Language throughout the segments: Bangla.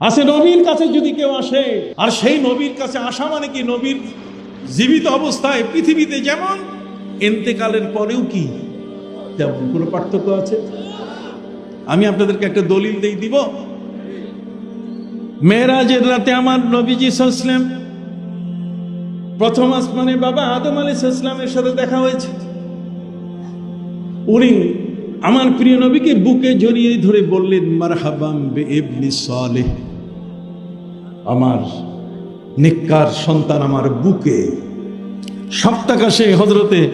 আসে নবীর কাছে যদি কেউ আসে, আর সেই নবীর কাছে আসা মানে কি? নবীর জীবিত অবস্থায় পৃথিবীতে যেমন, এন্তেকালের পরেও কি? তেমন কোনো পার্থক্য আছে? আমি আপনাদেরকে একটা দলিল দেই দিব। মেয়েরাজের রাতে আমার নবীজি সাল্লাম প্রথম আসমানে বাবা আদম আলী ইসলামের সাথে দেখা হয়েছে। উনি আমার প্রিয় নবীকে বুকে জড়িয়ে ধরে বললেন, মারহাবাম বে ইবনি সালেহ। আমার নিক্কার সন্তান আমার বুকে সপ্তাকাশে হজরতে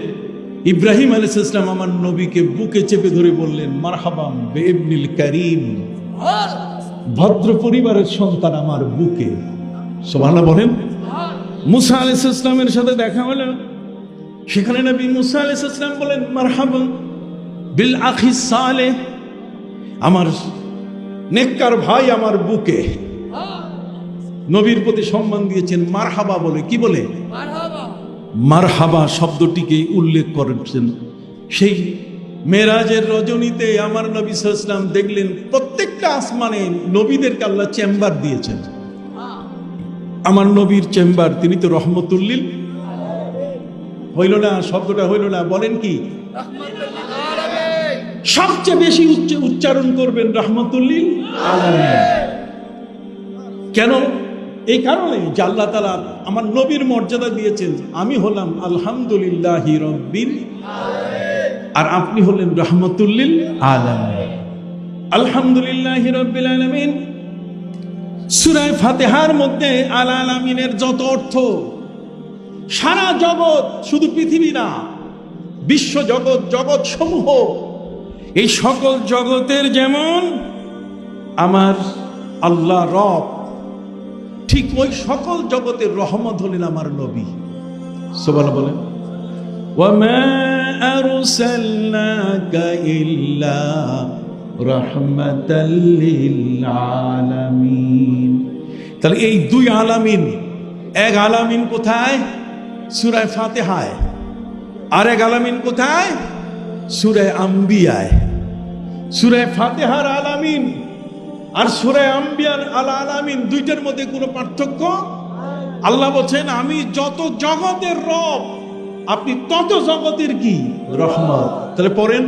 ইব্রাহিম আলাইহিস ইসলাম আমার নবীকে বুকে চেপে ধরে বললেন মারহাবাম বে ইবনিল করিম। ভদ্র পরিবারের সন্তান আমার বুকে। সোমানা বলেন, মুসা আলাইহিস ইসলামের সাথে দেখা হলো। সেখানে নবী মুসা আলাইহিস ইসলাম বলেন মারহাবাম বিল আখি আমার নেককার ভাই আমার বুকে। নবীর প্রতি সম্মান দিয়েছেন মারহাবা বলে। কি বলে? মারহাবা। শব্দটিকে উল্লেখ করেছেন। সেই মেরাজের রজনীতে আমার নবী সাল্লাম দেখলেন প্রত্যেকটা আসমানে নবীদেরকে আল্লাহ চেম্বার দিয়েছেন। আমার নবীর চেম্বার তিনি তো রহমতুল্লিল। হইল না শব্দটা হইল না বলেন কি? সবচেয়ে বেশি উচ্চ উচ্চারণ করবেন রহমতুল্লিল কেন? এই কারণে যে তালা আমার নবীর মর্যাদা দিয়েছেন, আমি হলাম আলহামদুলিল্লাহ রব্বিল আর আপনি হলেন রহমতুল্লিল আলম আলহামদুলিল্লাহ রব্বিল আলমিন। সুরায় ফাতেহার মধ্যে আল আলামিনের যত অর্থ, সারা জগৎ শুধু পৃথিবী না, বিশ্ব জগৎ জগৎ সমূহ এই সকল জগতের যেমন আমার আল্লাহ রব ঠিক ওই সকল জগতের রহমত হলেন আমার নবী সোবাল বলেন وما أرسلناك إلا رحمة للعالمين তাহলে এই দুই আলামিন এক আলামিন কোথায় সুরায় ফাতেহায় আর এক আলামিন কোথায় সুরায় আম্বিয়ায় সুরায় ফাতেহার আলামিন আর সুরায় আম্বিয়ার আলা আলামিন দুইটার মধ্যে কোনো পার্থক্য? আল্লাহ বলছেন, আমি যত জগতের রব, আপনি তত জগতের কি? রহমত। তাহলে পড়েন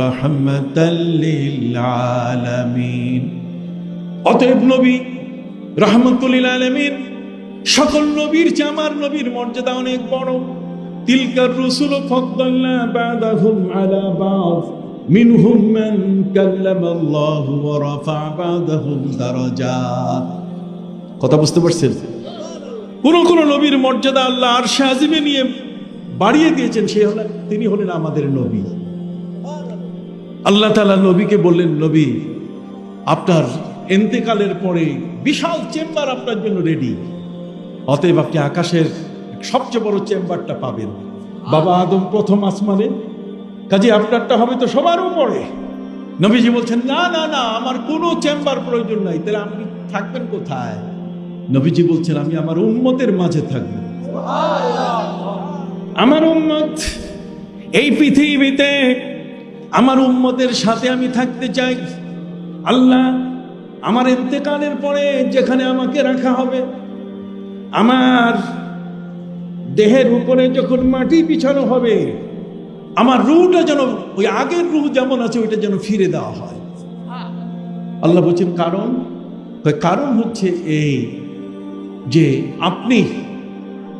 রাহমাতাল আলামিন। অতএব নবী রহমতুল্লিল আলমিন, সকল নবীর চেয়ে আমার নবীর মর্যাদা অনেক বড়। তিলকার রসুল ফদ্দাল্লা বাদাহুম আলা বাদ, মিনহুম মান কাল্লামা আল্লাহু ওয়া কথা বুঝতে পারছেন? কোন কোন নবীর মর্যাদা আল্লাহ আর আজিমে নিয়ে বাড়িয়ে দিয়েছেন, সে হলেন তিনি হলেন আমাদের নবী। আল্লাহ তাআলা নবীকে বললেন, নবী, আপনার এন্তেকালের পরে বিশাল চেম্বার আপনার জন্য রেডি অতএব আপনি আকাশের সবচেয়ে বড় চেম্বারটা পাবেন। বাবা আদম প্রথম আসমানে কাজে আপনারটা হবে তো সবার উপরে। নবীজি বলছেন না না না আমার কোনো চেম্বার প্রয়োজন নাই তাহলে আপনি থাকবেন কোথায়? নবীজি বলছেন আমি আমার উম্মতের মাঝে থাকব। আমার উম্মত এই পৃথিবীতে আমার উম্মতের সাথে আমি থাকতে চাই। আল্লাহ আমার ইন্তেকালের পরে যেখানে আমাকে রাখা হবে আমার দেহের উপরে যখন মাটি বিছানো হবে, আমার রুটা যেন, ওই আগের রু যেমন আছে, ওইটা যেন ফিরে দেওয়া হয়। আল্লাহ বলছেন, কারণ? কারণ হচ্ছে এই যে আপনি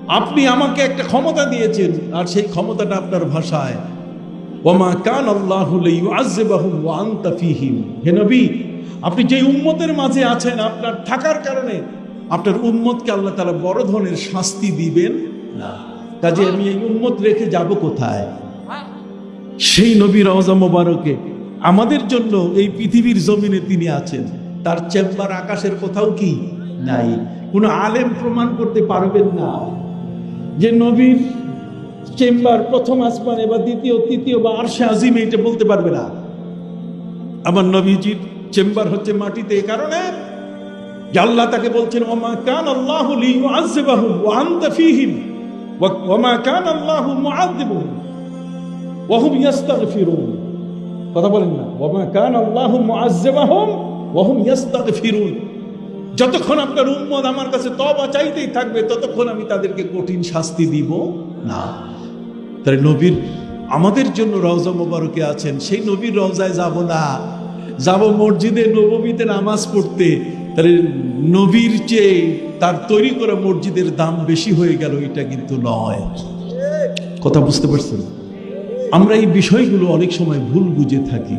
আপনি আমাকে একটা ক্ষমতা দিয়েছেন, আর সেই ক্ষমতাটা আপনার ভাষায়, ওমা কান আল্লাহ আন্তা ফিহিম। হে নবী, আপনি যে উম্মতের মাঝে আছেন, আপনার থাকার কারণে আপনার উম্মতকে আল্লাহ তারা বড় ধরনের শাস্তি দিবেন। না। কাজে আমি এই উম্মত রেখে যাব কোথায়? সেই নবী রওজা মোবারকে আমাদের জন্য এই পৃথিবীর জমিনে তিনি আছেন। তার চেম্বার আকাশের কোথাও কি নাই। কোনো আলেম প্রমাণ করতে পারবেন না। যে নবীর চেম্বার প্রথম আসমানে বা দ্বিতীয়, তৃতীয় বা আরশে আজিমে এটা বলতে পারবে না। আমার নবীজির চেম্বার হচ্ছে মাটিতে এই কারণে আল্লাহ তাকে বলছেন, ওমা কান আল্লাহ আনতা ফীহিম। কান কথা বলেন না। ওমা কান হুম যতক্ষণ আপনার উম্মত আমার কাছে তবা চাইতেই থাকবে, ততক্ষণ আমি তাদেরকে কঠিন শাস্তি দিব না। তাই নবীর আমাদের জন্য রওজা মোবারকে আছেন, সেই নবীর রওজায় যাব না। যাব মসজিদে নবমীতে নামাজ পড়তে তাহলে নবীর চেয়ে তার তৈরি করা মসজিদের দাম বেশি হয়ে গেল, এটা কিন্তু নয়। কথা বুঝতে পারছেন? আমরা এই বিষয়গুলো অনেক সময় ভুল বুঝে থাকি।